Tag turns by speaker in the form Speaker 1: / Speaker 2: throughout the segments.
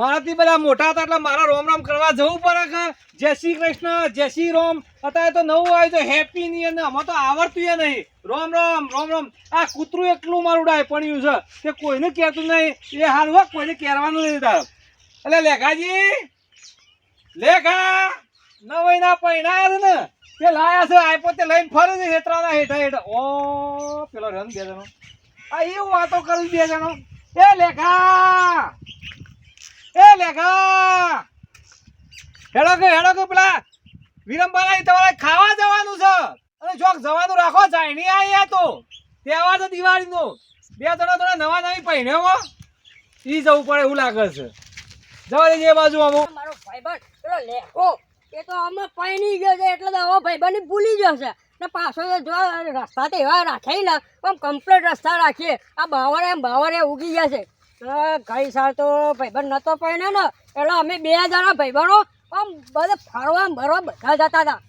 Speaker 1: મારાથી બધા મોટા હતા એટલે મારા રોમ રોમ કરવા જવું પડે કે જય શ્રી કૃષ્ણ, જય શ્રી રોમ. અત્યારે તો નવું આવ્યું છે હેપી નહીં અને આમાં તો આવડતું એ નહીં. રોમ રોમ રોમ રોમ આ કૂતરું એટલું મારું ડાય પડ્યું છે કે કોઈને કહેતું નહીં. એ હારું હો કોઈને કહેવાનું નહીં તાર. એટલે લેખાજી, લેખા નવાઈ પૈણાયા છે ને, તે લાયા છે આ પોતે લઈને ફરે છે હેતરાના હેઠા હેઠા. ઓ, પેલો રન બે જણો. આ એવું વાતો કરું બે જણો. એ લેખા એ લેખા! હેડો કે હેડો કે પેલા વિરમબાલા તમારે ખાવા જવાનું છે. અને જોક જવાનું રાખો નહીં અહીંયા તો. તહેવાર તો દિવાળીનો. બે જણા થોડા નવા નવી પહેર્યો ઈ જવું પડે એવું લાગે છે. જવા
Speaker 2: મારો ભાઈબંધ, પેલો લેખો એ તો અમે પૈણી ગયો છે, એટલે તો હવે ભાઈબંધ ભૂલી ગયો છે. ને પાછો જો, રસ્તા તો એવા રાખે ને, આમ કમ્પ્લીટ રસ્તા રાખીએ. આ બાવરે એમ બાવરે ઉગી ગયા છે. ગઈ સાલ તો ભાઈબંધ નતો પૈણે ને, એટલે અમે બે જણા ભાઈબંધો આમ બધા ફરવા ભરવા બધા જતા હતા.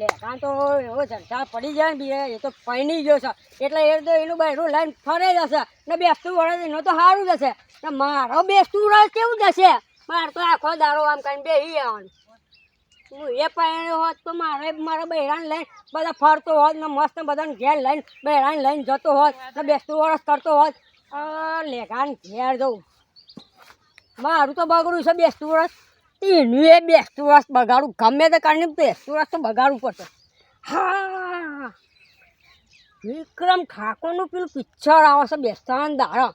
Speaker 2: લેખાણ તો એવો ઝંઝા પડી જાય ને બી એ તો પૈણી ગયો છે. એટલે એ તો એનું બહેરું લઈને ફરે જશે. ને બેસતું વળે એનું તો સારું જશે. ને મારો બેસતું વરસ કેવું જશે? મારે તો આખો દારો આમ કરીને બેસી આવવાનું. હું એ પહેર્યો હોત તો મારે, મારા બહેરાને લઈને બધા ફરતો હોત ને મસ્ત બધાને ઘેર લઈને બહેરાને લઈને જતો હોત ને બેસતું વરસ કરતો હોત. લેખાન ઘેર જવું મારું તો બગડું છે બેસતું વર્ષ એનું એ બેસતું વર્ષ બગાડું. ગમે તે કરીને બેસતું વરસ તો બગાડવું પડશે. હા. વિક્રમ ઠાકોરનું પેલું પિક્ચર આવે છે બેસતાન દાડા.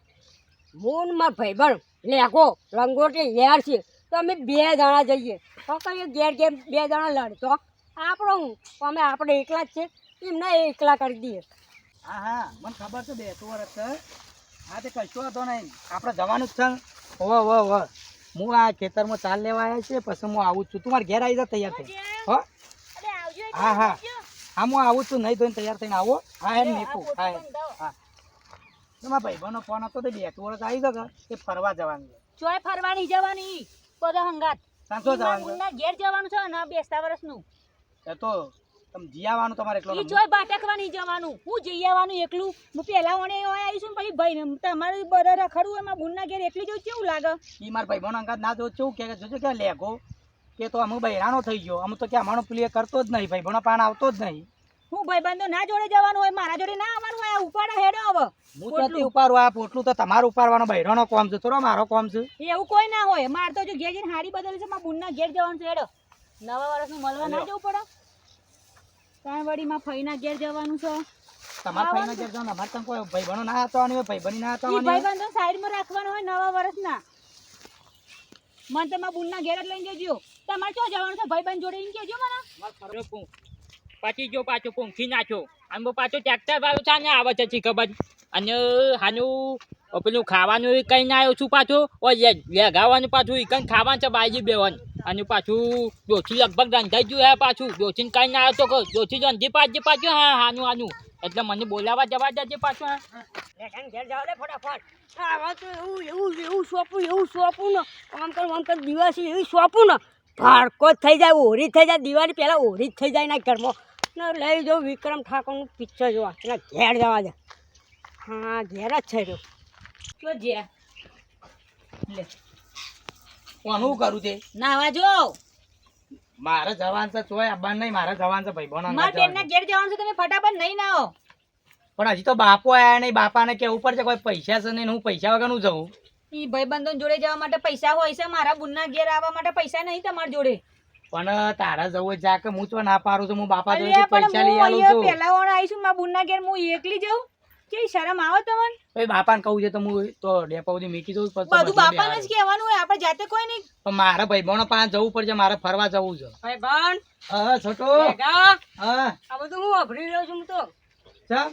Speaker 2: હું ને મારા ભાઈબંધ લેખો લંગોટી યાર છે તો અમે બે જણા જઈએ. તો કહીએ ઘેર ઘેર બે જણા લડતો. આપણો હું? અમે આપણે એકલા જ છે એમને એકલા કરી દઈએ.
Speaker 3: હા હા. મને ખબર છે બેસતું વર્ષ હા તે કશો હતો નહીં. આપણે જવાનું જ છે ઓહ હોવ હોવ હું આ ખેતરમાં ચાલ લેવા આવ્યા છે પછી હું આવું છું. તું મારે ઘેર આવી જા તૈયાર થઈ હો? હા હા. હા હું આવું છું. નહીં ધોઈને તૈયાર થઈને આવો. હા એમ મેકું હા એમ. હા. તો મારા ભાઈબંધનો ફોન હતો તે બે વર્ષ આવી ગયો એ ફરવા જવાનું
Speaker 4: ચોય ફરવાની જવાની. બધો હંગાત.
Speaker 3: સાંચો જવાનું
Speaker 4: ઘેર જવાનું છે ને બેસતા વર્ષનું.
Speaker 3: એ તો તમે જીયાવાનું તમારે એટલો
Speaker 4: ઈ
Speaker 3: જોય
Speaker 4: ચોય ભાટકવાની જવાનું. હું જીયાવાનું એકલું. હું પેલા વણે આવીશું પછી ભાઈ ને તમારે બધા રખડવું એમાં બુનના ઘેર એકલી જો કેવું લાગે?
Speaker 3: ઈ ભાઈ ભાઈબંધો અંગાત ના જો કેવું કે જોજો કે લેગો કે તો અમુક બહેરાનો થઈ ગયો. અમુ તો કે અમારો પેલી કરતો જ નહીં ભણો પાણ આવતો જ નહીં.
Speaker 4: હું ભાઈ બંધો ના જોડે જવાનું હોય મારા જોડે ના આવવાનું હોય ઉપાડા હેડો હવે.
Speaker 3: હું તો ઉપાડું આ પોટલું તો તમારું ઉપાડવાનો બહેરાનો કોમ છે. થોડો મારો કોમ છે.
Speaker 4: એવું કોઈ ના હોય. માર તો જો ઘેર જઈને હાડી બદલી છે મારા બુનના ઘેર જવાનું છે હેડો. નવા વર્ષનું મળવા ના જવું પડે. ત્રણ વડીમાં ફઈના ઘેર જવાનું છે.
Speaker 3: તમારા ફઈના ઘેર જવાનું અમારે ત્યાં કોઈ ભાઈબંધો ના આવતા હોય ભાઈબંધી ના આવતા હોય
Speaker 4: ભાઈબંધો સાઈડમાં રાખવાનો હોય નવા વર્ષના. મન તમારા બુનના ઘેર જ લઈને જજો. તમારે ક્યાં જવાનું છે? ભાઈબંધ જોડે એમ કહેજો મને.
Speaker 5: પછી જો પાછો પૂંખી નાખ્યો અને બહુ પાછો ટ્રેક્ટર વાળો છે ને આવે છે ખબર? અને હાનું પેલું ખાવાનું કઈ ના આવ્યો છું પાછું. ઓ લેગાવાનું પાછું. એ કઈ ખાવાનું છે બાજી બેવાનું અને પાછું જોથી લગભગ રંધાઈ ગયું હે પાછું. જોથી કઈ ના આવ્યો તો જોથી રંધી પાછે પાછું હા હાનું હાનું. એટલે મને બોલાવા જવા દેજે પાછું હા.
Speaker 2: ઘેર લે ફટાફટ. તો એવું એવું એવું સોંપું એવું સોંપું ને. આમ કર આમ કર દિવાસી એવું સોંપું ને. ભાડકો જ થઈ જાય ઓરી જ થઈ જાય. દિવાળી પહેલાં ઓરી જ થઈ જાય ના ઘરમાં. ને લઈ જાઉં વિક્રમ ઠાકોરનું પિક્ચર જોવા. એના ઘેર જવા દે. હા ઘેર જ છે રહ્યો.
Speaker 4: તો જ્યાં લે.
Speaker 3: કોનું કરું તે?
Speaker 4: નાવા જો.
Speaker 3: મારે જવાન છે આબાન નહીં મારે જવાન છે ભાઈબંધો
Speaker 4: મારા બેનના ઘેર જવાનું છે તમે ફટાફટ નહીં ના આવો.
Speaker 3: પણ હજી તો બાપો આયા નહીં બાપાને કેવું પડશે કોઈ પૈસા છે નહીં હું પૈસા વગરનું જવું
Speaker 4: ઈ ભાઈબંધો જોડે જવા માટે પૈસા હોય છે મારા બુનના ઘેર આવવા માટે પૈસા નહીં તમારા જોડે.
Speaker 3: પણ તારા જવું જા કે હું તો ના પારું છું હું બાપા
Speaker 4: જોડે
Speaker 3: પૈસા લઈ આવું છું.
Speaker 4: પહેલા ઓણ આવીશું મારા બુનના ઘેર હું એકલી જાઉં? કે શરમ આવે તમને?
Speaker 3: પછી બાપાને કહું છે તો હું તો ડેપા સુધી મીકી જવું પડશે
Speaker 4: બધું બાપાને જ કહેવાનું હોય આપણે જાતે કોઈ નહીં.
Speaker 3: પણ મારે ભાઈબંધો પાસે જવું પડશે મારે ફરવા જવું છે.
Speaker 2: ભાઈ બાન
Speaker 3: હા છોટો. હા.
Speaker 2: આ બધું હું અભરી રહ્યો છું હું તો.
Speaker 3: ચમ?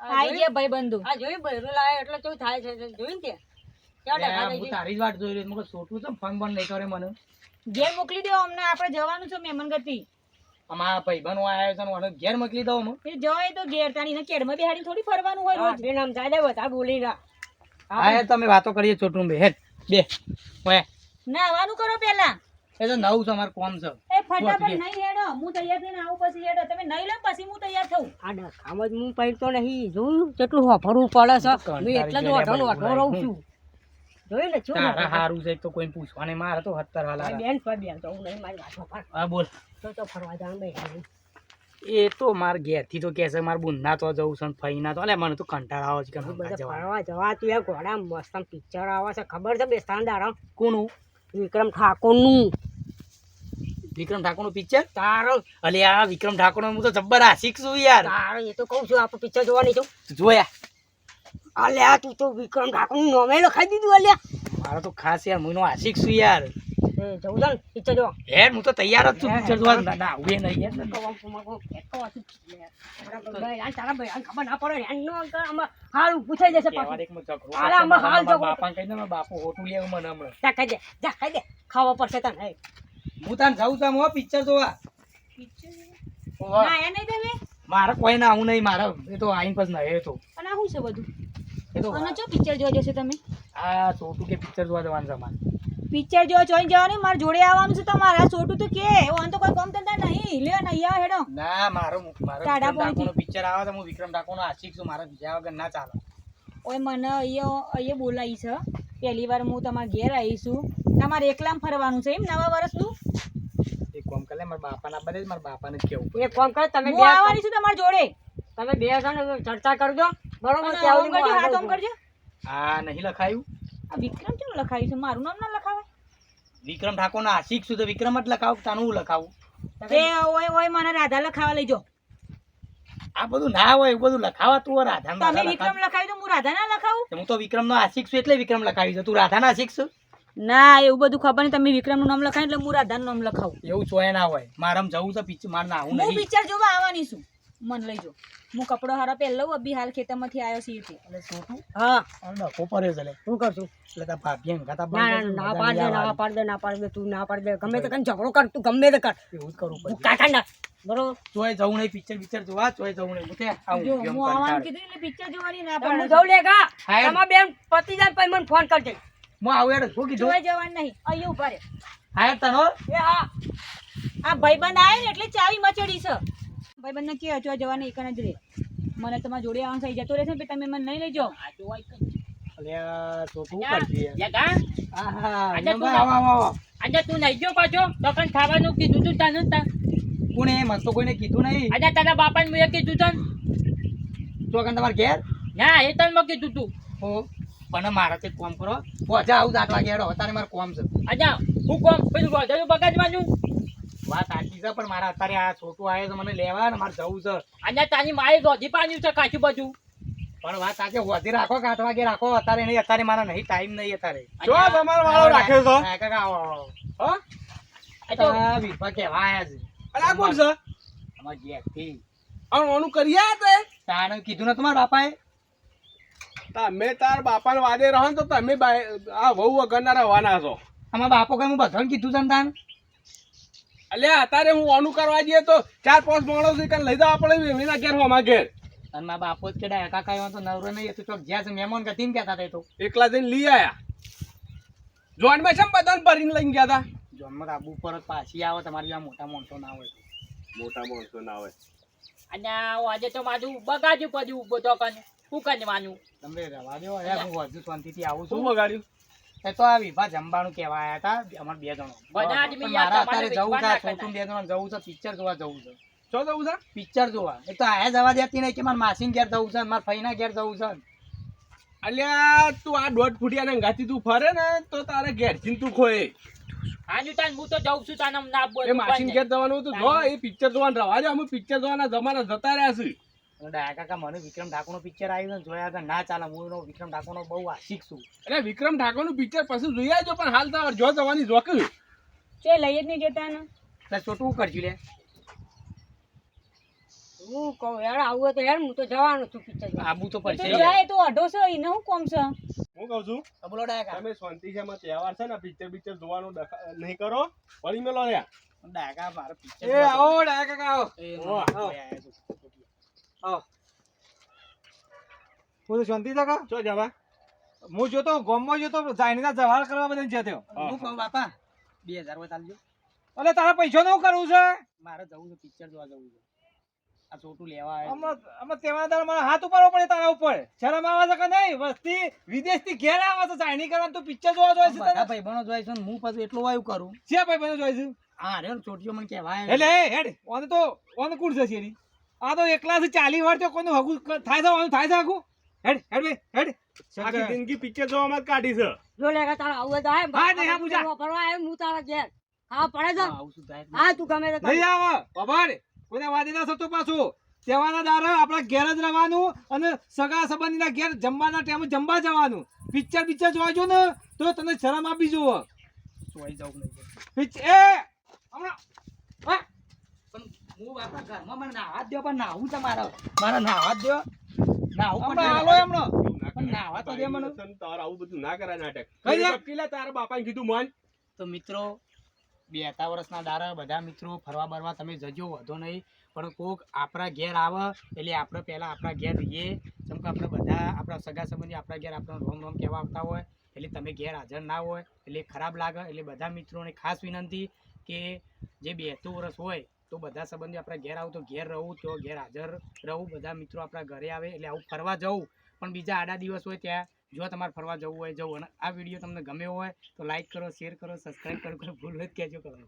Speaker 2: આ
Speaker 4: આવી
Speaker 2: જોયું?
Speaker 4: ગયા ભાઈબંધો.
Speaker 2: આ જોઈ બૈરું લાવે એટલે કેવું થાય છે જોઈ ને ત્યાં
Speaker 3: તારી જ વાટ જોઈ રહ્યો છું. છોટું છે ફોન બંધ નહીં કરે મને.
Speaker 4: ઘેર મોકલી દો અમને આપણે જવાનું છે મહેમાન ગતિ
Speaker 3: અમારા ભાઈબંધો આવ્યો છે ને ઘેર મોકલી દઉં હું
Speaker 4: એ જોય તો ઘેર તાણી કેડમાં બેહાડી થોડી ફરવાનું હોય રોજ.
Speaker 2: બેન આમ જાય બધા બોલી રહ્યા.
Speaker 3: હા તમે વાતો કરીએ છોટું બે. હેડ બે. ઓય
Speaker 4: નાવાનું કરો પહેલા
Speaker 3: એ તો નવું છે અમાર કોમ છે.
Speaker 4: એ ફટાફટ નહીં હેડો. હું તૈયાર થઈને આવું પછી હેડો. તમે નહીં લો પછી હું તૈયાર થઉં.
Speaker 2: આ કામ જ હું પહેરતો નહીં. જોયું? કેટલું વાપરવું પડે છે. હું એટલે જ ઓઢો ઓઢો રહું છું. જોયું ને
Speaker 3: તારા હારું છે તો કોઈ પૂછવા નહીં મારે તો હત્તર વાલા
Speaker 2: બેન પર બેન જવું નહીં મારી વાતો પર.
Speaker 3: હા બોલ.
Speaker 2: તો તો ફરવા જવાનું બેઠા
Speaker 3: એ તો માર ઘેરથી તો કહે મારે બુનના તો જવું છે ને ફઈના તો. અલે મને તો કંટાળો આવે છે કે ના.
Speaker 2: ફરવા જવા તું એ ઘોડા મસ્ત પિક્ચર આવે છે. ખબર છે બેસ્તાન દાડા
Speaker 3: કોનું?
Speaker 2: વિક્રમ ઠાકોરનું.
Speaker 3: વિક્રમ ઠાકોરનું પિક્ચર
Speaker 2: તારો.
Speaker 3: અલે આ વિક્રમ ઠાકોર હું તો જબ્બર આશિક છું યાર.
Speaker 2: તારો એ તો કહું છું આપણે પિક્ચર જોવાની છું.
Speaker 3: જોયા.
Speaker 2: અલ્યા તું તો વિક્રમ ઠાકોરનું નામે લખાઈ દીધું અલ્યા
Speaker 3: મારો તો ખાસ યાર હું આશિક છું યાર.
Speaker 2: જવું છે પિક્ચર જોવા
Speaker 3: યાર હું તો તૈયાર જ છું પિક્ચર જોવા ના ના આવું એ નહીં યાર
Speaker 2: તારા ભાઈ ખબર ના પડે હેન નો આમાં હાલ થઈ જશે પાછું. આમાં હાલ
Speaker 3: દે બાપુ હોટું મને હમણાં.
Speaker 2: જા ખાઈ દે જા ખાઈ દે. ખાવા પડશે તને
Speaker 3: હું. તાન જાઉં છું હો પિક્ચર જોવા. ઓવા.
Speaker 4: ના એ નહીં તમે
Speaker 3: મારે કોઈ ના આવું નહીં મારે એ તો આઈન પછી નહીં એ તો.
Speaker 4: અને આ શું છે બધું? અને ચો પિક્ચર જોવા જશો તમે?
Speaker 3: આ છોટું કે પિક્ચર જોવા જવાનું છે મારે
Speaker 4: પિક્ચર જોવા જોઈને જવાની મારે જોડે આવવાનું છે તમારે. આ તો કે ઓન તો કોઈ કોમ ધંધા નહીં. લ્યો ને અહીંયા હેડો.
Speaker 3: ના મારો મારો
Speaker 4: ટાઢા
Speaker 3: વિક્રમ પિક્ચર આવે તો હું વિક્રમ ઠાકોરનો આશિક છું. મારા બીજા વગર ના ચાલે.
Speaker 4: ઓય મને અહીંયા અહીંયા બોલાવી છે. પહેલી વાર હું તમારા ઘેર આવી છું. તમારે એકલામ ફરવાનું છે એમ નવા વર્ષનું
Speaker 3: એક કામ કરે મારા બાપાના બને મારા બાપાને જ કેવું
Speaker 2: એક કામ કરે તમે
Speaker 4: હું
Speaker 2: બે
Speaker 4: આવવાની છું તમારા જોડે.
Speaker 2: તમે બે જણ ચર્ચા કરજો. બરોબર
Speaker 4: હાથ આમ કરજો
Speaker 3: આ નહીં લખાયું.
Speaker 4: આ વિક્રમ કેમ લખાયું છે? મારું નામ ના લખાવે?
Speaker 3: વિક્રમ ઠાકોરનો આશિક છું તો વિક્રમ જ લખાવું તાનું હું લખાવું?
Speaker 4: તે ઓય ઓય મને રાધા લખાવા લઈ
Speaker 3: આ બધું ના હોય એવું બધું લખાવા તું રાધા
Speaker 4: તમે વિક્રમ લખાવી તો હું રાધા ના લખાવું?
Speaker 3: હું તો વિક્રમ નો આશિક છું એટલે વિક્રમ લખાવી છે. તું રાધાના આશિક છું?
Speaker 4: ના એવું બધું ખબર નહીં. તમે વિક્રમનું નામ લખાય એટલે હું રાધા નું નામ લખાવું.
Speaker 3: એવું છો ના હોય. મારામ જવું છે પિક્ચર મારે ના
Speaker 4: હું પિક્ચર જોવા આવવાની છું. મન લઈ જો. હું કપડો હારો પહેર અભી હાલ ખેતરમાંથી આવ્યો છીએ તે
Speaker 3: એટલે છોટું
Speaker 2: હા.
Speaker 3: આ કોપરે જલે
Speaker 2: શું કરશું?
Speaker 3: એટલે તારા ભાભી હંગાતા
Speaker 2: ના ના ના પાડ દે ના પાડ દે ના પાડ દે તું ના પાડ દે. ગમે તે કન ઝઘડો કર તું ગમે તે કર.
Speaker 3: એવું જ કરવું પડે.
Speaker 2: કાકા ના બરોબર?
Speaker 3: તોય જવું નહીં પિક્ચર પિક્ચર જોવા તોય જવું નહીં. હું આવું
Speaker 4: હું આવવાનું કીધું એટલે પિક્ચર જોવાની ના
Speaker 2: તો હું
Speaker 4: પાડે.
Speaker 2: જઉં લે કા
Speaker 3: હા, એમ.
Speaker 2: તમાર બેન પતિ જાય પછી મને ફોન કરજે.
Speaker 3: હું આવું યાર શું કીધું?
Speaker 4: તોય જવાનું નહીં. અહીં ઊભા રે
Speaker 3: હા તનો
Speaker 2: એ હા.
Speaker 4: આ ભાઈબંધ આવે ને એટલે ચાવી મચડી છે. ભાઈબંધને કે જોવા જવાની એક જ રે. મને તમારા જોડે આવવાનું થઈ જતો રહેશે ને તમે મને નહીં લઈ જાઓ.
Speaker 3: અલ્યા છોટું કરજે.
Speaker 5: યગા
Speaker 3: હા હા
Speaker 5: આજે તું
Speaker 3: આવો આવો આવો.
Speaker 5: આજે તું નહીં ગયો પાછો તો ખાવાનું કીધું તું તને તા
Speaker 3: કોણે? મને તો કોઈને કીધું નહીં.
Speaker 5: આજે તારા બાપાને મેં કીધું તને
Speaker 3: ચોકન તમારે ઘેર?
Speaker 5: ના એ તને મેં કીધું તું.
Speaker 3: હો પણ મારે તે કોમ કરો. પહોંચા આવું આઠ વાગે તારે અત્યારે મારે કોમ છે.
Speaker 5: આજે હું કોમ પેલું માં બગાડવાનું?
Speaker 3: વાત છે પણ મારા અત્યારે આ છોટું આવ્યો છે મને લેવા ને મારે જવું છે.
Speaker 5: અને તારી માએ ગોધી પાણી છે કાચું
Speaker 3: પણ વાત હોધી રાખો કે આઠ વાગે રાખો અત્યારે નહીં અત્યારે મારા નહીં ટાઈમ નહીં અત્યારે.
Speaker 1: જો તમારો વાળો રાખ્યો છો.
Speaker 3: હા, કાકા આવો, આવો.
Speaker 5: તો
Speaker 3: વિભા કેવા આયા છે
Speaker 1: અને કોણ છે?
Speaker 3: અમારા ઘેરથી.
Speaker 1: આ ઓનું કરી તે?
Speaker 3: તાણે કીધું ને તમારા બાપાએ?
Speaker 1: તમે તાર બાપાને વાદે રહો ને તો તમે આ વહુ વગરના રહેવાના છો.
Speaker 3: અમારા બાપો કઈ હું બધાને કીધું છે ને તાન
Speaker 1: અલ્યા અત્યારે હું ઓનું કરવા જઈએ તો ચાર પાંચ માણસો લઈ જવા પડે એના ઘેર હોમાં ઘેર.
Speaker 3: અને મારા બાપો જ કેડા કાકા એવા તો નવરો નહીં તો ચોક જ્યાં છે મહેમાન કે તેમ કહેતા હતા તો.
Speaker 1: એકલા જઈને લઈ આયા. જોનમાં છે બધાને ભરીને લઈને ગયા હતા
Speaker 3: જોનમાં આબુ પર પાછી આવે તમારી આ મોટા માણસો ના હોય
Speaker 1: મોટા માણસો ના હોય.
Speaker 5: અને આજે તો મારું બગાડ્યું પડ્યું ઊભો તો કને. શું કરવાનું
Speaker 3: તમે રવા દો અરે હું હજુ શાંતિથી આવું છું.
Speaker 1: બગાડ્યું?
Speaker 3: એ તો આ વિભા જમવાનું કહેવા આવ્યા હતા અમારે બે જણો. મારે અત્યારે જવું છે છોટું બે જણ જવું છે પિક્ચર જોવા જવું છે.
Speaker 1: શું જવું છે?
Speaker 3: પિક્ચર જોવા. એ તો આયા જવા દેતી નહીં કે મારા માસીન ઘેર જવું છે મારા ફઈના ઘેર જવું છે.
Speaker 1: અલ્યા તું આ દોઢ ફૂટિયા ને ગાતી તું ફરે ને તો તારે ઘેર તું ખોય.
Speaker 5: હાજુ તાન હું તો જઉં છું તાને ના બોલ
Speaker 1: એ માસીન ઘેર જવાનું હતું. જો એ પિક્ચર જોવાનું રવા દે અમે પિક્ચર જોવાના જમાના જતા રહ્યા છે
Speaker 3: અને ડાયા કાકા મને વિક્રમ ઠાકોરનું પિક્ચર આવ્યું ને જોયા વગર ના ચાલે હું એનો વિક્રમ ઠાકોરનો બહુ આશિક છું.
Speaker 1: એટલે વિક્રમ ઠાકોરનું પિક્ચર પછી જોઈ આવજો પણ હાલ તો જો જવાની જોક
Speaker 4: છે. લઈ જ નહીં જતા ને
Speaker 3: એટલે છોટું કરજો લે.
Speaker 2: હું કહું યાર આવું તો યાર હું તો જવાનું છું પિક્ચર
Speaker 3: આબુ તો પડશે
Speaker 4: જાય તો અઢો છે એને કોમ છે?
Speaker 1: હું કહું છું
Speaker 3: બોલો ડાયા
Speaker 1: તમે શાંતિ છે માં તહેવાર છે ને પિક્ચર પિક્ચર જોવાનું નહીં કરો વળી મેલો લ્યા
Speaker 3: ડાયા કાકા પિક્ચર
Speaker 1: એ આવો ડાયા કાકા આવો.
Speaker 3: એ
Speaker 1: આવો, શાંતિ કાકા? શું જવા. હું જોતો ગોમમાં જોતો જાણીના જવાળ કરવા બધા જતો
Speaker 3: હું. કહું બાપા બે હજાર ચાલજો.
Speaker 1: અલે તારા પૈસા નું કરવું છે?
Speaker 3: મારે જવું છે પિક્ચર જોવા જવું છે. આ છોટું લેવા
Speaker 1: આમાં તહેવાર દાડે મારા હાથ ઉપાડવો પડે તારા ઉપર. શરમ આવે છે કે નહીં? વસ્તી વિદેશથી ઘેર આવે છે ચાઇની કરવાનું તું પિક્ચર જોવા જોઈએ છે તારા
Speaker 3: ભાઈબંધો જોઈએ છે હું પાછું એટલું વાયુ કરું.
Speaker 1: છે ભાઈ બધું જોઈ છે?
Speaker 3: હા રે ચોટીઓ મને કહેવાય.
Speaker 1: એટલે હેડ ઓને તો ઓને કુડ છે શેરી. આ તો એકલા છે ચાલી વાર તો કોનું હગું થાય છે થાય છે હગું? હેડ હેડ ભાઈ હેડ.
Speaker 6: આખી જિંદગી પિક્ચર જોવામાં જ કાઢી છે.
Speaker 2: જો લે કે તારે આવું તો આય.
Speaker 1: હા, નહીં, હા, પૂજા.
Speaker 2: ફરવા આય હું તારા ઘેર. હા પડે છે? હા તું ગમે તે
Speaker 1: નહીં આવ. બાબાડ કોને વાદી ના થતો પાછું. તેવાના દારા આપણા ઘેર જ રહેવાનું અને સગા સંબંધીના ઘેર જમવાના ટાઈમે જમવા જવાનું. પિક્ચર પિક્ચર જોવા જો ને તો તને શરમ આપી જુઓ.
Speaker 3: સોઈ જાઉં નહીં.
Speaker 1: પિક્ચર એ હમણાં. હા.
Speaker 3: હું આપણા ઘરમાં મને નાહવા જ પણ નાહવું છે મારે મારે નાહવા જ નાહવું પણ
Speaker 1: હાલો હમણાં
Speaker 3: નાહવા તો દે મને.
Speaker 6: તાર આવું બધું ના કરાય નાટક.
Speaker 1: કઈ દે?
Speaker 6: તારા બાપાએ કીધું મન?
Speaker 3: તો મિત્રો બેતા વર્ષના દારા બધા મિત્રો ફરવા બરવા તમે જજો વધો નહીં. પણ કોક આપણા ઘેર આવે એટલે આપણે પેલા આપણા ઘેર રહીએ. જેમ કે આપણે બધા આપણા સગા સંબંધી આપણા ઘેર આપણને રોમ રોમ કહેવા આવતા હોય. એટલે તમે ઘેર હાજર ના હોય એટલે ખરાબ લાગે. એટલે બધા મિત્રોને ખાસ વિનંતી કે જે બેતું વર્ષ હોય તો બધા સંબંધી આપણા ઘેર આવું તો ઘેર રહું તો ઘેર હાજર રહું. બધા મિત્રો આપણા ઘરે આવે એટલે આવું ફરવા જવું. પણ બીજા આડા દિવસ હોય ત્યાં જો તમારે ફરવા જવું હોય જવું અને આ વીડિયો તમને ગમ્યો હોય તો લાઈક કરો શેર કરો સબસ્ક્રાઈબ કરો કરો ભૂલ જ કહેજો કરો